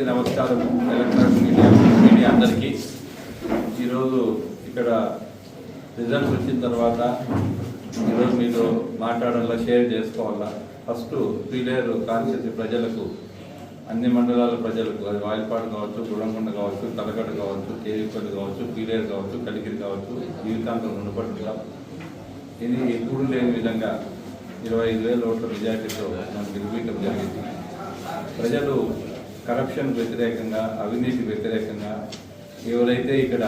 నమస్కారం. Electronic media media అందరికీ. ఈరోజు ఇక్కడ రిజల్ట్స్ వచ్చిన తర్వాత ఈరోజు మీతో మాట్లాడాలా షేర్ చేసుకోవాలా? ఫస్ట్ పీలేరు కాన్స్టిట్యూన్సీ ప్రజలకు అన్ని మండలాల ప్రజలకు అది వాయిల్పాడు కావచ్చు గుడంకొండ కావచ్చు తలకడ కావచ్చు కేవీపల్లి కావచ్చు పీలేరు కావచ్చు కలికిరి కావచ్చు జీవితాంతం ఉండబట్టుగా ఇది ఎప్పుడు లేని విధంగా ఇరవై ఐదు వేల ఓట్ల మెజార్టీతో మనం గెలిపించడం జరిగింది. ప్రజలు కరప్షన్ వ్యతిరేకంగా అవినీతి వ్యతిరేకంగా ఎవరైతే ఇక్కడ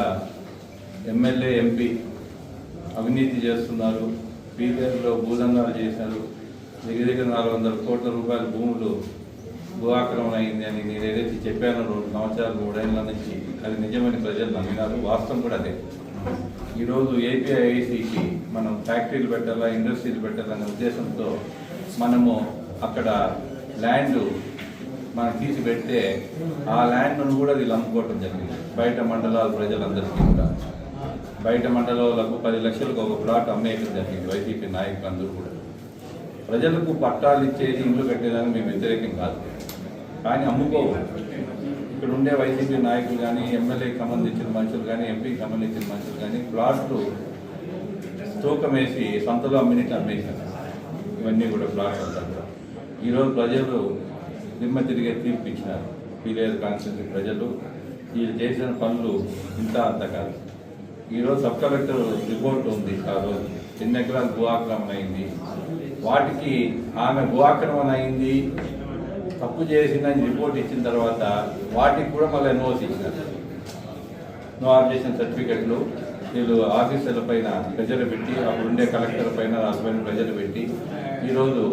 ఎమ్మెల్యే ఎంపీ అవినీతి చేస్తున్నారు పీపీఆర్లో భూదందాలు చేశారు దగ్గర దగ్గర నాలుగు వందల కోట్ల రూపాయల భూములు భూ ఆక్రమణ అయింది అని నేను ఏదైతే చెప్పానో రెండు సంవత్సరాలు మూడేళ్ళ నుంచి అది నిజమని ప్రజలు నమ్మినారు. వాస్తవం కూడా అదే. ఈరోజు ఏపీఐఐసికి మనం ఫ్యాక్టరీలు పెట్టాలా ఇండస్ట్రీలు పెట్టాలనే ఉద్దేశంతో మనము అక్కడ ల్యాండ్ మనం తీసి పెడితే ఆ ల్యాండ్ను కూడా వీళ్ళు అమ్ముకోవటం జరిగింది. బయట మండలాల ప్రజలందరికీ కూడా. బయట మండలాలకు పది లక్షలకు ఒక ప్లాట్ అమ్మేయటం జరిగింది. వైసీపీ నాయకులందరూ కూడా. ప్రజలకు పట్టాలు ఇచ్చేసి ఇల్లు కట్టేదానికి మేము వ్యతిరేకం కాదు. కానీ అమ్ముకోవు ఇక్కడ ఉండే వైసీపీ నాయకులు కానీ ఎమ్మెల్యేకి సంబంధించిన మనుషులు కానీ ఎంపీకి సంబంధించిన మనుషులు కానీ ప్లాట్లు తూకం వేసి సంతలో అమ్మినట్టు అమ్మేశారు. ఇవన్నీ కూడా ప్లాట్స్ అంతా ఈరోజు ప్రజలు దిమ్మ తిరిగే తీర్పు ఇచ్చినారు పీలేరు కాన్స్టిట్యూన్సీ ప్రజలు వీళ్ళు చేసిన పనులు ఇంత అంత కాదు. ఈరోజు సబ్ కలెక్టర్ రిపోర్ట్ ఉంది ఆ రోజు ఎన్ని ఎకరాలు గుహాక్రమం అయింది? వాటికి ఆమె భూ ఆక్రమణ అయింది తప్పు చేసిందని రిపోర్ట్ ఇచ్చిన తర్వాత వాటికి కూడా మళ్ళీ ఎన్ఓసి ఇచ్చినారు. నో ఆబ్జెక్షన్ సర్టిఫికెట్లు వీళ్ళు ఆఫీసర్ల పైన ప్రెజర్ పెట్టి అప్పుడు ఉండే కలెక్టర్ పైన రాసిపోయిన ప్రెజర్ పెట్టి ఈరోజు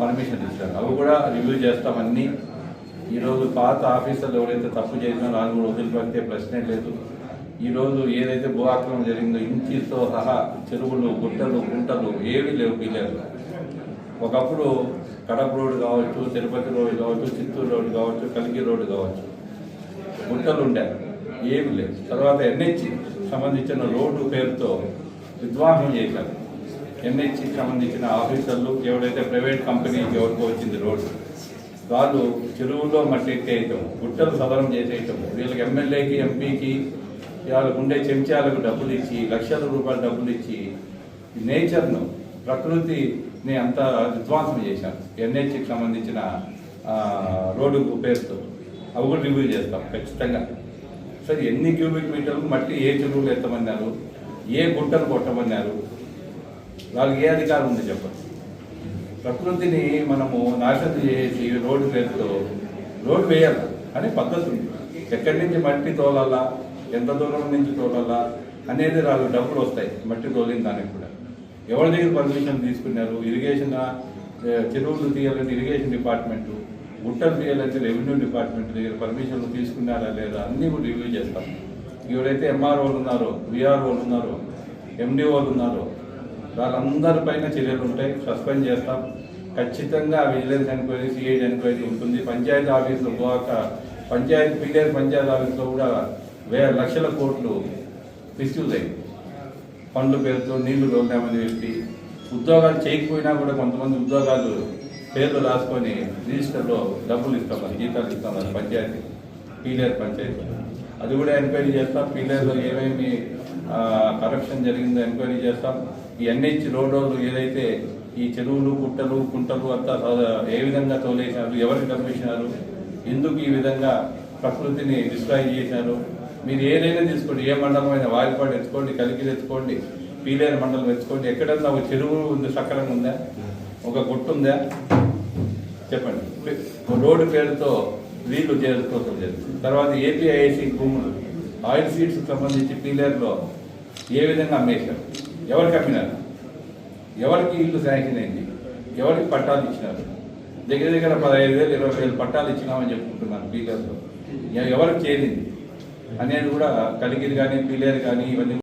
పర్మిషన్ ఇచ్చారు. అవి కూడా రివ్యూ చేస్తామన్నీ ఈరోజు పాత ఆఫీసర్లు ఎవరైతే తప్పు చేసినారో వాళ్ళు కూడా వదిలిపెడితే ప్రశ్నే లేదు. ఈరోజు ఏదైతే భూ ఆక్రమణ జరిగిందో ఇంటితో సహా చెరువులు గుట్టలు గుంటలు ఏవి లేవు పిల్లలు ఒకప్పుడు కడప రోడ్డు కావచ్చు తిరుపతి రోడ్డు కావచ్చు చిత్తూరు రోడ్డు కావచ్చు కలిగి రోడ్డు కావచ్చు గుంటలు ఉండే ఏమి లేవు. తర్వాత ఎన్హెచ్ సంబంధించిన రోడ్డు పేరుతో విద్వాంసం చేశారు. ఎన్హెచ్కి సంబంధించిన ఆఫీసర్లు ఎవడైతే ప్రైవేట్ కంపెనీకి ఎవరికో వచ్చింది రోడ్డు వాళ్ళు చెరువుల్లో మట్టి ఎత్తేయటం గుట్టలు సదరం చేసేయటం వీళ్ళకి ఎమ్మెల్యేకి ఎంపీకి వాళ్ళకు ఉండే చెంచాలకు డబ్బులు ఇచ్చి లక్షల రూపాయల డబ్బులు ఇచ్చి నేచర్ను ప్రకృతిని అంతా విధ్వంసం చేశారు. ఎన్హెచ్కి సంబంధించిన రోడ్డు పేరుతో. అవి కూడా రివ్యూ చేస్తాం ఖచ్చితంగా. సరే ఎన్ని క్యూబిక్ మీటర్లు మట్టి ఏ చెరువులు ఎత్తమన్నారు ఏ గుట్టలు కొట్టమన్నారు వాళ్ళకి ఏ అధికారం ఉంది చెప్పండి? ప్రకృతిని మనము నాశనం చేసి రోడ్డు పేరుతో రోడ్డు వేయాలి. అనే పద్ధతి ఉంది. ఎక్కడి నుంచి మట్టి తోలాలా? ఎంత దూరం నుంచి తోలాలా? అనేది వాళ్ళు డబ్బులు వస్తాయి. మట్టి తోలిన దానికి కూడా. ఎవరి దగ్గర పర్మిషన్ తీసుకున్నారు? ఇరిగేషన్ చెరువులు తీయాలంటే ఇరిగేషన్ డిపార్ట్మెంటు గుట్టలు తీయాలంటే రెవెన్యూ డిపార్ట్మెంట్ దగ్గర పర్మిషన్లు తీసుకున్నారా లేదా? అన్నీ కూడా రివ్యూ చేస్తాం ఎవరైతే ఎంఆర్ఓలు ఉన్నారో విఆర్ఓలు ఉన్నారో ఎండిఓలు ఉన్నారో వాళ్ళందరి పైన చర్యలు ఉంటాయి సస్పెండ్ చేస్తాం. ఖచ్చితంగా విజిలెన్స్ ఎంక్వైరీ సిఐడి ఎంక్వైరీ ఉంటుంది. పంచాయతీ ఆఫీసులో పోక పంచాయతీ పీడిఎస్ పంచాయతీ ఆఫీసులో కూడా వే లక్షల కోట్లు మిస్యూజ్ అయ్యి పండ్ల పేరుతో నీళ్ళు దొరికామని చెప్పి ఉద్యోగాలు చేయకపోయినా కూడా కొంతమంది ఉద్యోగాలు పేర్లు రాసుకొని రిజిస్టర్లో డబ్బులు ఇస్తామని జీతాలు ఇస్తామని పంచాయతీ పీలేరు పంచాయతీ. అది కూడా ఎంక్వైరీ చేస్తాం. పీలేరులో ఏమేమి కరప్షన్ జరిగిందో ఎంక్వైరీ చేస్తాం. ఈ ఎన్హెచ్ రోడ్లు ఏదైతే ఈ చెరువులు కుట్టలు కుంటలు అంతా ఏ విధంగా తోలేసినారు ఎవరికి డబ్బు ఎందుకు ఈ విధంగా ప్రకృతిని డిస్ట్రాయ్ చేశారు మీరు ఏదైనా తీసుకోండి ఏ మండలం అయినా వాయిపాడు ఎత్తుకోండి కలికి ఎత్తుకోండి పీలేరు మండలం ఎత్తుకోండి ఎక్కడన్నా ఒక చెరువు ఉంది సక్రంగా ఉందా? ఒక గుట్టు ఉందా? చెప్పండి. రోడ్డు పేరుతో వీళ్ళు చేసుకోవడం జరిగింది తర్వాత ఏపీఐఐసి భూములు. ఆయిల్ సీడ్స్ సంబంధించి పీలేరులో ఏ విధంగా అమ్మేశారు? ఎవరికి అమ్మినారు? ఎవరికి ఇల్లు శాంక్షన్ అయింది? ఎవరికి పట్టాలు ఇచ్చినారు? దగ్గర దగ్గర పదహైదు వేలు ఇరవై వేలు పట్టాలు ఇచ్చినామని చెప్పుకుంటున్నాను పీలేరులో ఎవరికి చేరింది? అనేది కూడా కలిగిరి కానీ పీలేరు కానీ ఇవన్నీ